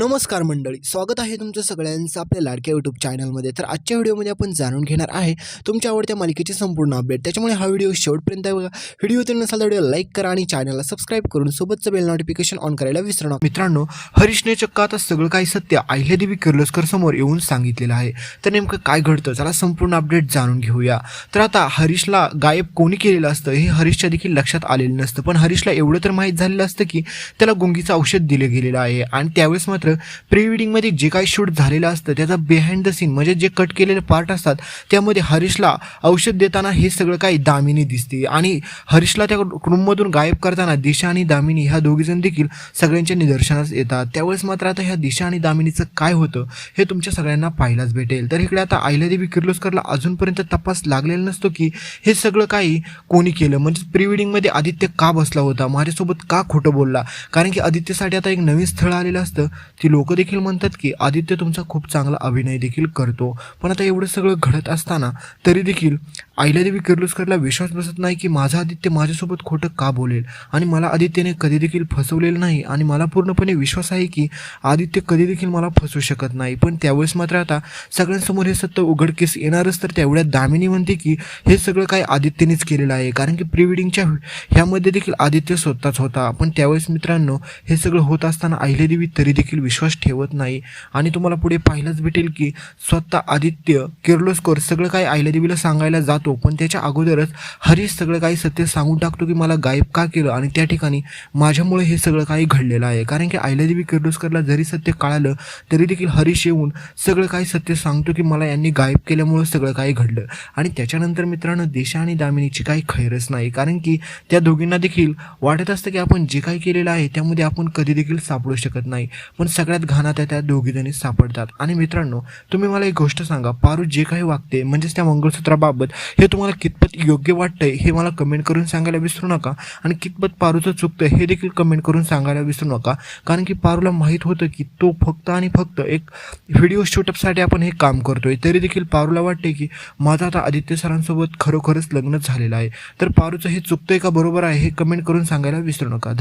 नमस्कार मंडळी स्वागत आहे तुमचं सगळ्यांचं आपल्या लाडक्या यूट्यूब चॅनलमध्ये तर आजच्या व्हिडिओमध्ये आपण जाणून घेणार आहे तुमच्या आवडत्या मालिकेची संपूर्ण अपडेट त्याच्यामुळे हा व्हिडिओ शेवटपर्यंत बघा. व्हिडिओ तर नसाल तर व्हिडिओ लाईक करा आणि चॅनलला सबस्क्राईब करून सोबतचं बेल नोटिफिकेशन ऑन करायला विसरू नका. मित्रांनो हरीशने चक्क आता सगळं काही सत्य अहिल्यादेवी किर्लोस्कर समोर येऊन सांगितलेलं आहे. तर नेमकं काय घडतं? चला संपूर्ण अपडेट जाणून घेऊया. तर आता हरीशला गायब कोणी केलेलं असतं हे हरीशच्या देखील लक्षात आलेलं नसतं. पण हरीशला एवढं तर माहीत झालेलं असतं की त्याला गुंगीचं औषध दिलं गेलेलं आहे आणि त्यावेळेस मात्र प्री वेडिंगमध्ये जे काही शूट झालेलं असतं त्याचा बिहाइंड द सीन म्हणजे जे कट केलेले पार्ट असतात त्यामध्ये हरीशला औषध देताना हे सगळं काही दामिनी दिसते. आणि हरीशला त्या रूममधून गायब करताना दिशा आणि दामिनी ह्या दोघीजण देखील सगळ्यांच्या निदर्शनास येतात. त्यावेळेस मात्र आता ह्या दिशा आणि दामिनीचं काय होतं हे तुमच्या सगळ्यांना पाहायलाच भेटेल. तर इकडे आता अहिल्यादेवी किर्लोस्करला अजूनपर्यंत तपास लागलेला नसतो की हे सगळं काही कोणी केलं. म्हणजे प्री वेडिंगमध्ये आदित्य का बसला होता? माझ्यासोबत का खोटं बोलला? कारण की आदित्यसाठी आता एक नवीन स्थळ आलेलं असतं. ती लोक देखील म्हणतात की आदित्य तुमचा खूप चांगला अभिनय देखील करतो. पण आता एवढं सगळं घडत असताना तरी देखील अहिल्यादेवी किर्लोस्करला विश्वास बसत नाही की माझा आदित्य माझ्यासोबत खोटं का बोलेल? आणि मला आदित्यने कधी देखील फसवलेलं नाही आणि मला पूर्णपणे विश्वास आहे की आदित्य कधी देखील मला फसवू शकत नाही. पण त्यावेळेस मात्र आता सगळ्यांसमोर हे सत्य उघडकीस येणारच तर तेवढ्यात दामिनी म्हणते की हे सगळं काय आदित्यनेच केलेलं आहे. कारण की प्री वेडिंगच्या ह्यामध्ये देखील आदित्य स्वतःच होता. पण त्यावेळेस मित्रांनो हे सगळं होत असताना अहिल्यादेवी तरी देखील विश्वास ठेवत नाही. आणि तुम्हाला पुढे पाहायलाच भेटेल की स्वतः आदित्य किर्लोस्कर सगळं काय अहिल्यादेवीला सांगायला जातो पण त्याच्या अगोदरच हरीश सगळं काही सत्य सांगून टाकतो की मला गायब का केलं? आणि त्या ठिकाणी माझ्यामुळे हे सगळं काही घडलेलं आहे. कारण की आयलादेवी किर्डोस्करला जरी सत्य कळालं तरी देखील हरीश येऊन सगळं काही सत्य सांगतो की मला यांनी गायब केल्यामुळं सगळं काही घडलं. आणि त्याच्यानंतर मित्रांनो देशा आणि दामिनीची काही खैरच नाही. कारण की त्या दोघींना देखील वाटत असतं की आपण जे काही केलेलं आहे त्यामध्ये आपण कधी देखील सापडू शकत नाही. पण सगळ्यात घाणा त्या त्या दोघीजणी सापडतात. आणि मित्रांनो तुम्ही मला एक गोष्ट सांगा. पारू जे काही वागते म्हणजेच त्या मंगळसूत्राबाबत हे तुम्हाला कितपत योग्य वाटतंय हे मला कमेंट करून सांगायला विसरू नका. आणि कितपत पारूचं चुकतं हे देखील कमेंट करून सांगायला विसरू नका. कारण की पारूला माहीत होतं की तो फक्त आणि फक्त एक व्हिडिओ शूटअपसाठी आपण हे काम करतोय. तरी देखील पारूला वाटते की माझं आता आदित्य सरांसोबत खरोखरच लग्न झालेलं आहे. तर पारूचं हे चुकतंय का बरोबर आहे हे कमेंट करून सांगायला विसरू नका.